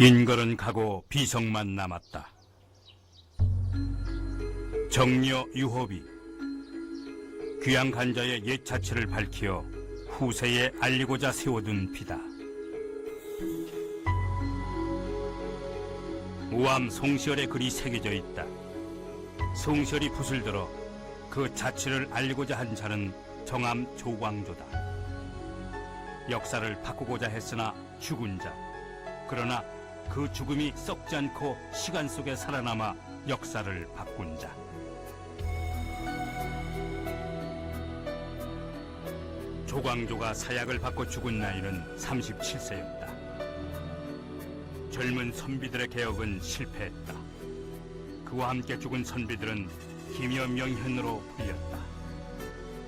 인걸은 가고 비석만 남았다. 정려 유호비 귀양 간자의 옛 자취를 밝히어 후세에 알리고자 세워둔 비다. 우암 송시열의 글이 새겨져 있다. 송시열이 붓을 들어 그 자취를 알리고자 한 자는 정암 조광조다. 역사를 바꾸고자 했으나 죽은 자. 그러나 그 죽음이 썩지 않고 시간 속에 살아남아 역사를 바꾼 자. 조광조가 사약을 받고 죽은 나이는 37세였다. 젊은 선비들의 개혁은 실패했다. 그와 함께 죽은 선비들은 김여명현으로 불렸다.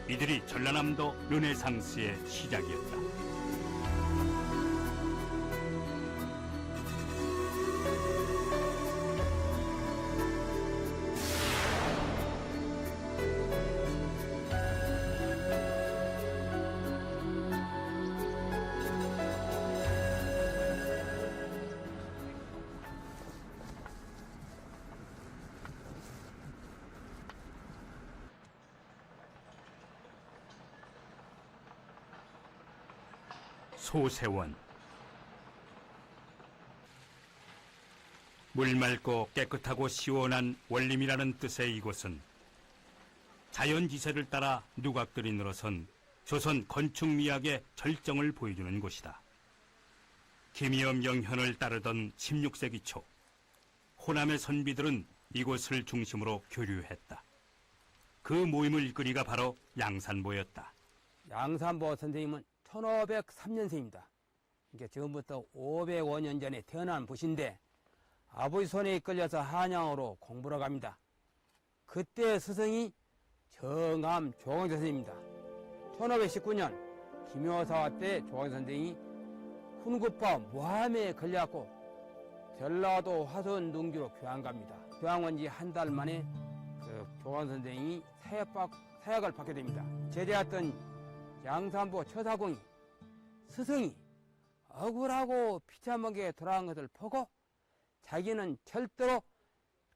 이들이 전라남도 르네상스의 시작이었다. 소세원 물 맑고 깨끗하고 시원한 원림이라는 뜻의 이곳은 자연지세를 따라 누각들이 늘어선 조선 건축미학의 절정을 보여주는 곳이다. 김이엄 영현을 따르던 16세기 초 호남의 선비들은 이곳을 중심으로 교류했다. 그 모임을 이끌이가 바로 양산보였다. 양산보 선생님은 1503년생입니다. 그러니까 지금부터 505년 전에 태어난 부신데 아버지 손에 이끌려서 한양으로 공부를 갑니다. 그때 스승이 정암 조광조 선생입니다. 1519년 김효사화 때 조광조 선생이 훈구파 모함에 걸려갖고 전라도 화순 능주로 교양 갑니다. 교양 온지 한 달 만에 그 조광조 선생이 사약, 사약을 받게 됩니다. 제대했던 양산부 처사공이 스승이 억울하고 비참하게 돌아간 것을 보고 자기는 절대로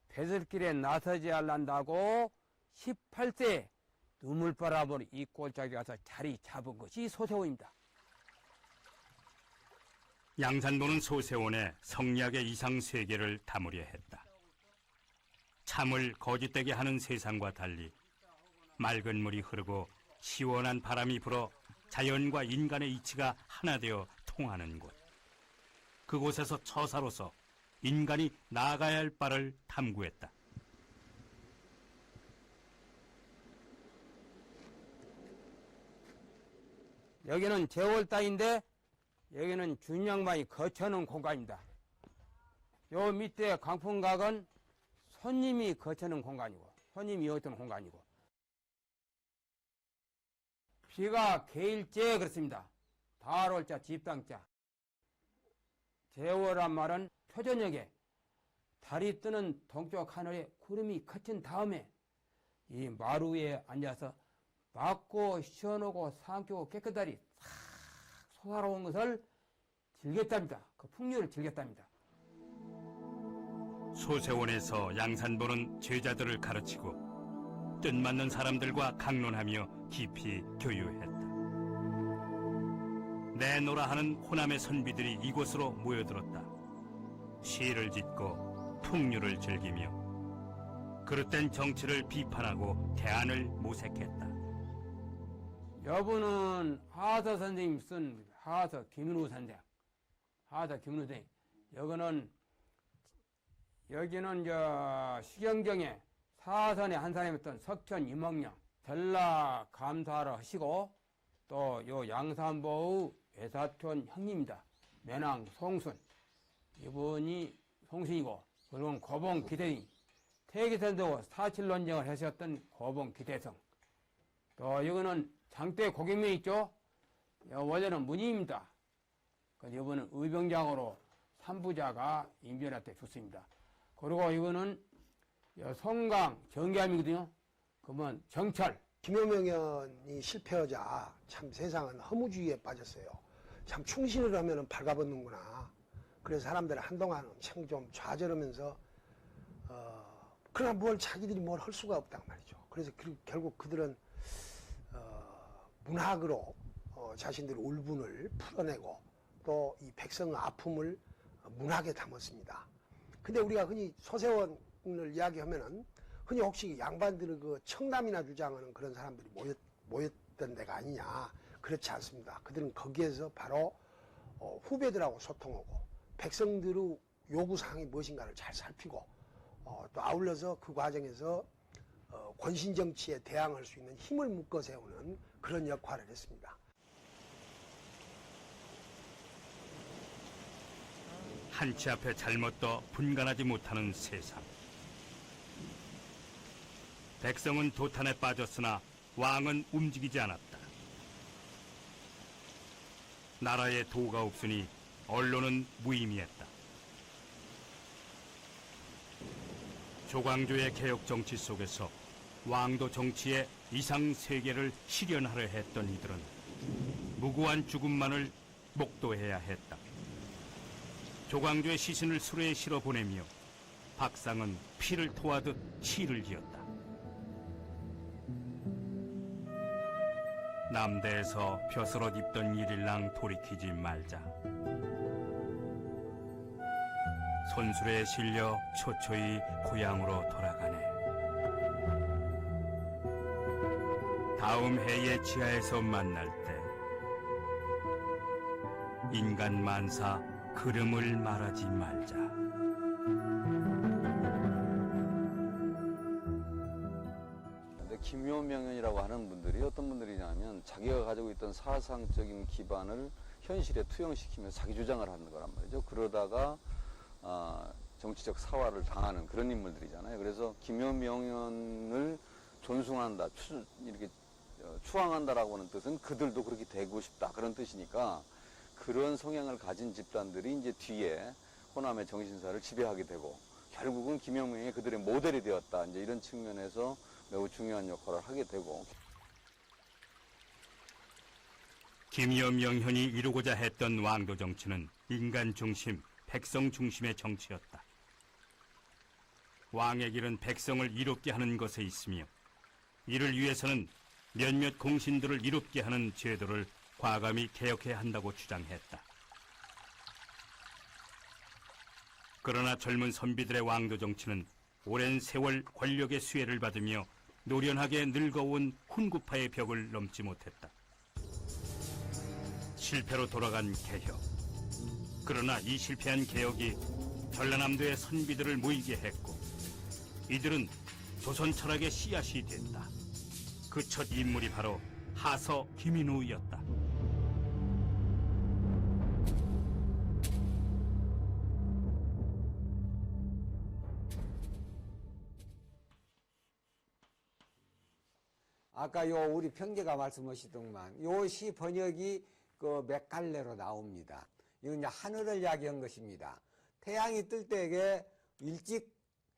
배설길에 나서지 않는다고 18세에 눈물바람을 이 꼴짝에 가서 자리 잡은 것이 소세호입니다. 양산도는 소세원의 성리학의 이상 세계를 담으려 했다. 참을 거짓되게 하는 세상과 달리 맑은 물이 흐르고 시원한 바람이 불어 자연과 인간의 이치가 하나 되어 통하는 곳. 그곳에서 처사로서 인간이 나아가야 할 바를 탐구했다. 여기는 제월 따인데 여기는 준양반이 거쳐는 공간입니다. 요 밑에 강풍각은 손님이 거쳐는 공간이고 손님이 어떤 공간이고 비가 개일째 그렇습니다. 달월자 집당자 제월한 말은 초저녁에 달이 뜨는 동쪽 하늘에 구름이 걷힌 다음에 이 마루 위에 앉아서 맑고 시원하고 상쾌하고 깨끗하리 싹 솟아오른 것을 즐겼답니다. 그 풍류를 즐겼답니다. 소세원에서 양산보는 제자들을 가르치고 뜻맞는 사람들과 강론하며 깊이 교유했다. 내노라 하는 호남의 선비들이 이곳으로 모여들었다. 시를 짓고 풍류를 즐기며 그릇된 정치를 비판하고 대안을 모색했다. 여분은 하서 선생님 쓴 하서 김은우 선생. 하서 김은우 선생. 여기는 여기는 저 시경정에 사선의 한 사람이었던 석천 이몽령 전라 감사를 하시고 또 요 양산보의 외사촌 형님입니다. 매낭 송순 이분이 송순이고 그리고 고봉 기대인 태기선도 사칠론쟁을 하셨던 고봉 기대성 또 이거는 장대 고객명 있죠? 요 원래는 문의입니다. 그 이번은 의병장으로 삼부자가 임변할 때 좋습니다. 그리고 이거는 요 송강 정계함이거든요. 그러면 정철 김효명현이 실패하자 참 세상은 허무주의에 빠졌어요. 참 충신을 하면은 발가벗는구나. 그래서 사람들은 한동안 엄청 좀 좌절하면서 어, 그러나 뭘 자기들이 뭘 할 수가 없단 말이죠. 그래서 그- 결국 그들은 어, 문학으로 어, 자신들의 울분을 풀어내고 또 이 백성의 아픔을 문학에 담았습니다. 근데 우리가 흔히 소세원 을 이야기하면은 흔히 혹시 양반들의 그 청남이나 주장하는 그런 사람들이 모였, 모였던 데가 아니냐. 그렇지 않습니다. 그들은 거기에서 바로 어, 후배들하고 소통하고 백성들의 요구사항이 무엇인가를 잘 살피고 어, 또 아울러서 그 과정에서 어, 권신정치에 대항할 수 있는 힘을 묶어 세우는 그런 역할을 했습니다. 한치 앞에 잘못도 분간하지 못하는 세상. 백성은 도탄에 빠졌으나 왕은 움직이지 않았다. 나라에 도가 없으니 언론은 무의미했다. 조광조의 개혁 정치 속에서 왕도 정치의 이상 세계를 실현하려 했던 이들은 무고한 죽음만을 목도해야 했다. 조광조의 시신을 수레에 실어 보내며 박상은 피를 토하듯 시를 지었다. 남대에서 벼슬옷 입던 일일랑 돌이키지 말자. 손수레에 실려 초초히 고향으로 돌아가네. 다음 해의 지하에서 만날 때 인간 만사 그름을 말하지 말자. 하는 분들이 어떤 분들이냐면 자기가 가지고 있던 사상적인 기반을 현실에 투영시키며 자기 주장을 하는 거란 말이죠. 그러다가 아, 정치적 사활을 당하는 그런 인물들이잖아요. 그래서 김효명을 존중한다, 추, 이렇게 어, 추앙한다라고 하는 뜻은 그들도 그렇게 되고 싶다 그런 뜻이니까 그런 성향을 가진 집단들이 이제 뒤에 호남의 정신사를 지배하게 되고 결국은 김영명이 그들의 모델이 되었다. 이제 이런 측면에서 매우 중요한 역할을 하게 되고 김여명현이 이루고자 했던 왕도 정치는 인간 중심, 백성 중심의 정치였다. 왕의 길은 백성을 이롭게 하는 것에 있으며 이를 위해서는 몇몇 공신들을 이롭게 하는 제도를 과감히 개혁해야 한다고 주장했다. 그러나 젊은 선비들의 왕도 정치는 오랜 세월 권력의 수혜를 받으며 노련하게 늙어온 훈구파의 벽을 넘지 못했다. 실패로 돌아간 개혁. 그러나 이 실패한 개혁이 전라남도의 선비들을 모이게 했고 이들은 조선 철학의 씨앗이 됐다. 그 첫 인물이 바로 하서 김인우였다. 아까 요 우리 평제가 말씀하시더만 요 시 번역이 그 몇 갈래로 나옵니다. 이건 이제 하늘을 이야기한 것입니다. 태양이 뜰 때에 일찍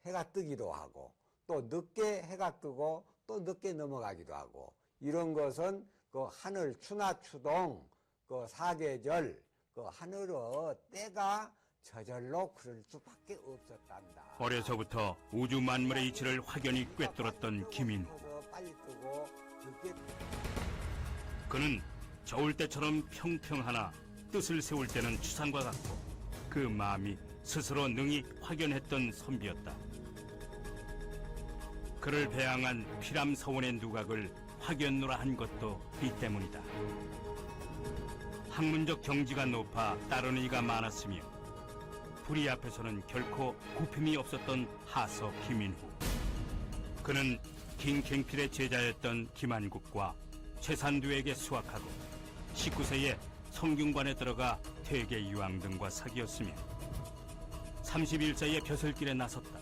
해가 뜨기도 하고 또 늦게 해가 뜨고 또 늦게 넘어가기도 하고 이런 것은 그 하늘 추나 추동 그 사계절 그 하늘의 때가 저절로 그럴 수밖에 없었단다. 어려서부터 우주 만물의 이치를 확연히 꿰뚫었던 김인후. 빨리 뜨고 늦게 그는 저울 때처럼 평평하나 뜻을 세울 때는 추상과 같고 그 마음이 스스로 능히 확연했던 선비였다. 그를 배양한 피람 서원의 누각을 확연노라 한 것도 이 때문이다. 학문적 경지가 높아 따르는 이가 많았으며 불의 앞에서는 결코 굽힘이 없었던 하서 김인후. 그는 킹킹필의 제자였던 김한국과 최산두에게 수학하고 19세에 성균관에 들어가 퇴계 유황 등과 사귀었으며 31세에 벼슬길에 나섰다.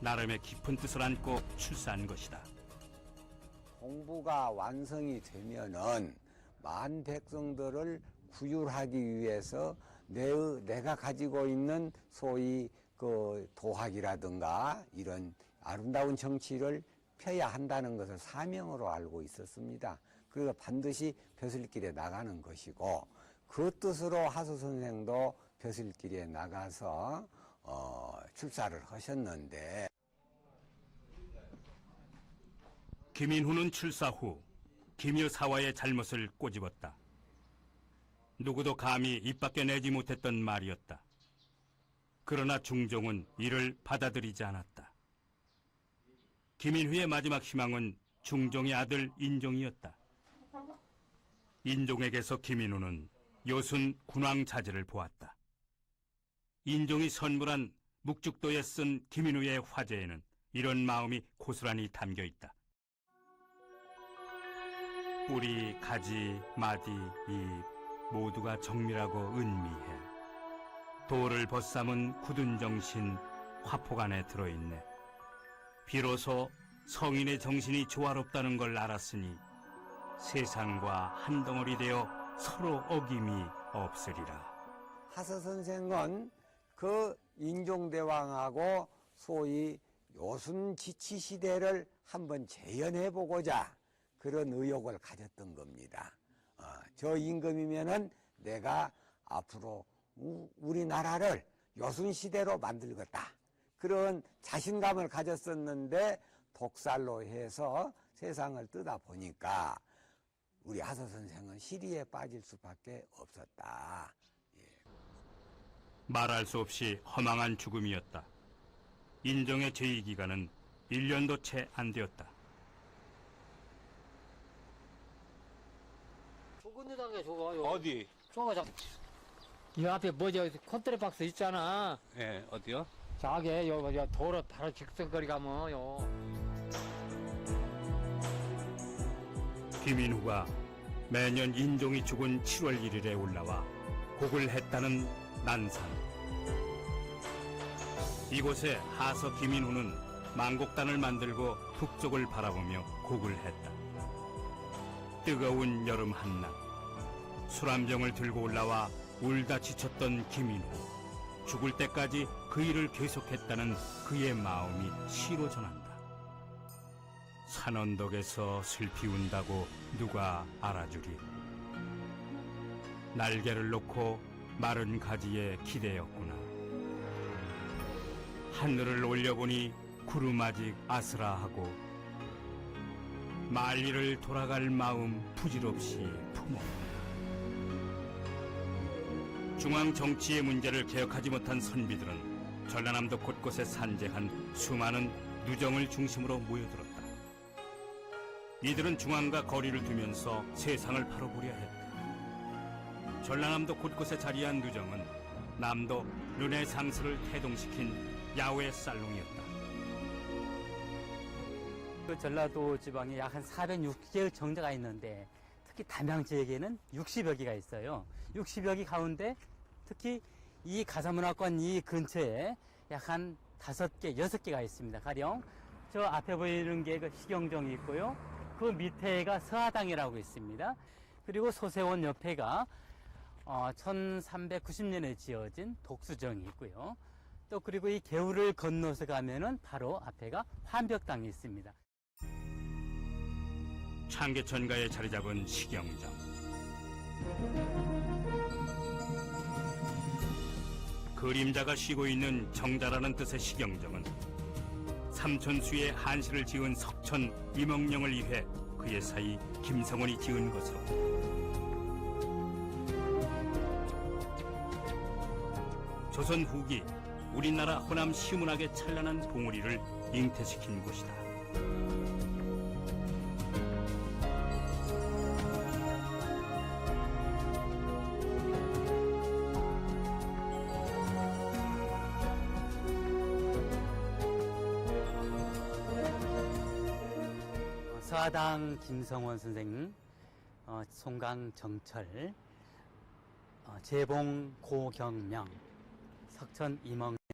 나름의 깊은 뜻을 안고 출사한 것이다. 공부가 완성이 되면은 만 백성들을 구휼하기 위해서 내, 내가 가지고 있는 소위 그 도학이라든가 이런 아름다운 정치를 펴야 한다는 것을 사명으로 알고 있었습니다. 그래서 반드시 벼슬길에 나가는 것이고 그 뜻으로 하수 선생도 벼슬길에 나가서 어, 출사를 하셨는데 김인후는 출사 후 김여 사화의 잘못을 꼬집었다. 누구도 감히 입 밖에 내지 못했던 말이었다. 그러나 중종은 이를 받아들이지 않았다. 김인후의 마지막 희망은 중종의 아들 인종이었다. 인종에게서 김인후는 요순 군왕 자제를 보았다. 인종이 선물한 묵죽도에 쓴 김인후의 화제에는 이런 마음이 고스란히 담겨 있다. 뿌리, 가지, 마디, 잎 모두가 정밀하고 은미해. 돌을 벗삼은 굳은 정신 화폭 안에 들어있네. 비로소 성인의 정신이 조화롭다는 걸 알았으니 세상과 한 덩어리 되어 서로 어김이 없으리라. 하서 선생은 그 인종대왕하고 소위 요순 지치 시대를 한번 재현해 보고자 그런 의욕을 가졌던 겁니다. 어, 저 임금이면은 내가 앞으로 우, 우리나라를 요순 시대로 만들겠다. 그런 자신감을 가졌었는데 독살로 해서 세상을 뜨다 보니까 우리 하서 선생은 시리에 빠질 수밖에 없었다. 말할 수 없이 허망한 죽음이었다. 인정의 제위 기간은 1년도 채 안 되었다. 죽은 데다가 죽어요. 어디? 저거 저, 이 앞에 뭐죠? 콘트레 박스 있잖아. 예, 어디요? 저게 요, 요 도로 바로 직선거리 가면 요. 김인후가 매년 인종이 죽은 7월 1일에 올라와 곡을 했다는 난산. 이곳에 하서 김인후는 망곡단을 만들고 북쪽을 바라보며 곡을 했다. 뜨거운 여름 한낮, 술한 병을 들고 올라와 울다 지쳤던 김인후. 죽을 때까지 그 일을 계속했다는 그의 마음이 시로 전한다. 산 언덕에서 슬피 운다고 누가 알아주리. 날개를 놓고 마른 가지에 기대었구나. 하늘을 올려보니 구름 아직 아스라하고 만리를 돌아갈 마음 부질없이 품었구나. 중앙 정치의 문제를 개혁하지 못한 선비들은 전라남도 곳곳에 산재한 수많은 누정을 중심으로 모여들었다. 이들은 중앙과 거리를 두면서 세상을 바로보려 했다. 전라남도 곳곳에 자리한 누정은 남도 르네 상스를 태동시킨 야외 살롱이었다. 그 전라도 지방에 약 한 460개의 정자가 있는데 특히 담양 지역에는 60여 개가 있어요. 60여 개 가운데 특히 이 가사문화권 이 근처에 약 한 다섯 개, 여섯 개가 있습니다. 가령 저 앞에 보이는 게그 식영정이 있고요. 그 밑에가 서하당이라고 있습니다. 그리고 소세원 옆에가 어, 1390년에 지어진 독수정이 있고요. 또 그리고 이 개울을 건너서 가면은 바로 앞에가 환벽당이 있습니다. 창계천가에 자리 잡은 식영정. 그림자가 쉬고 있는 정자라는 뜻의 식영정은 삼천수의 한시를 지은 석천 이몽룡을 위해 그의 사이 김성원이 지은 것으로 조선 후기 우리나라 호남 시문학의 찬란한 봉우리를 잉태시킨 곳이다. 어, 서하당 김성원 선생, 어, 송강 정철, 어, 재봉 고경명, 석천 이멍